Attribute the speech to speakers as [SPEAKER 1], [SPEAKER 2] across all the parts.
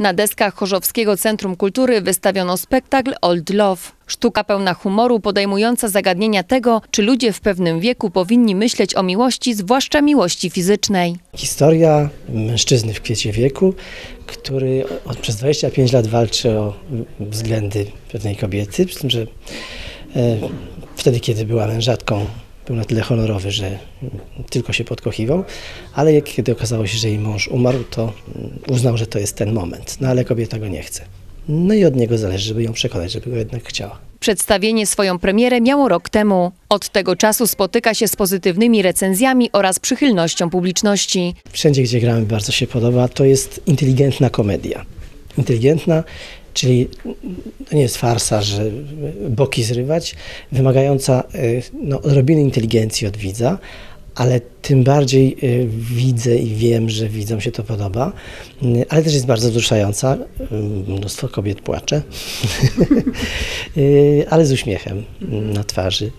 [SPEAKER 1] Na deskach Chorzowskiego Centrum Kultury wystawiono spektakl Old Love. Sztuka pełna humoru podejmująca zagadnienia tego, czy ludzie w pewnym wieku powinni myśleć o miłości, zwłaszcza miłości fizycznej.
[SPEAKER 2] Historia mężczyzny w kwiecie wieku, który od, przez 25 lat walczy o względy pewnej kobiety, przy tym, że e, wtedy, kiedy była mężatką, był na tyle honorowy, że tylko się podkochiwał, ale jak- kiedy okazało się, że jej mąż umarł, to uznał, że to jest ten moment, no ale kobieta go nie chce. No i od niego zależy, żeby ją przekonać, żeby go jednak chciała.
[SPEAKER 1] Przedstawienie swoją premierę miało rok temu. Od tego czasu spotyka się z pozytywnymi recenzjami oraz przychylnością publiczności.
[SPEAKER 2] Wszędzie, gdzie gramy, bardzo się podoba. To jest inteligentna komedia. Inteligentna, czyli to nie jest farsa, że boki zrywać, wymagająca y, no, odrobiny inteligencji od widza, ale tym bardziej y, widzę i wiem, że widzom się to podoba, y, ale też jest bardzo wzruszająca. Mnóstwo kobiet płacze, ale z uśmiechem na twarzy.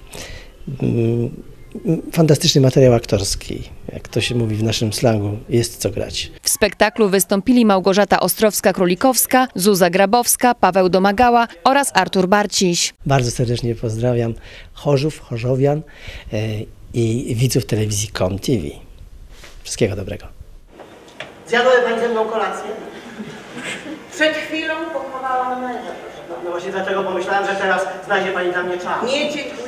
[SPEAKER 2] Fantastyczny materiał aktorski, jak to się mówi w naszym slangu, jest co grać.
[SPEAKER 1] W spektaklu wystąpili Małgorzata Ostrowska-Królikowska, Zuza Grabowska, Paweł Domagała oraz Artur Barciś.
[SPEAKER 2] Bardzo serdecznie pozdrawiam Chorzów, Chorzowian e, i widzów telewizji KOM TV. Wszystkiego dobrego.
[SPEAKER 3] Zjadłaby Pani ze mną kolację?
[SPEAKER 4] Przed chwilą pochowałam męża, proszę
[SPEAKER 3] No, no właśnie dlatego pomyślałem, że teraz znajdzie Pani dla mnie czas.
[SPEAKER 4] Nie dziękuję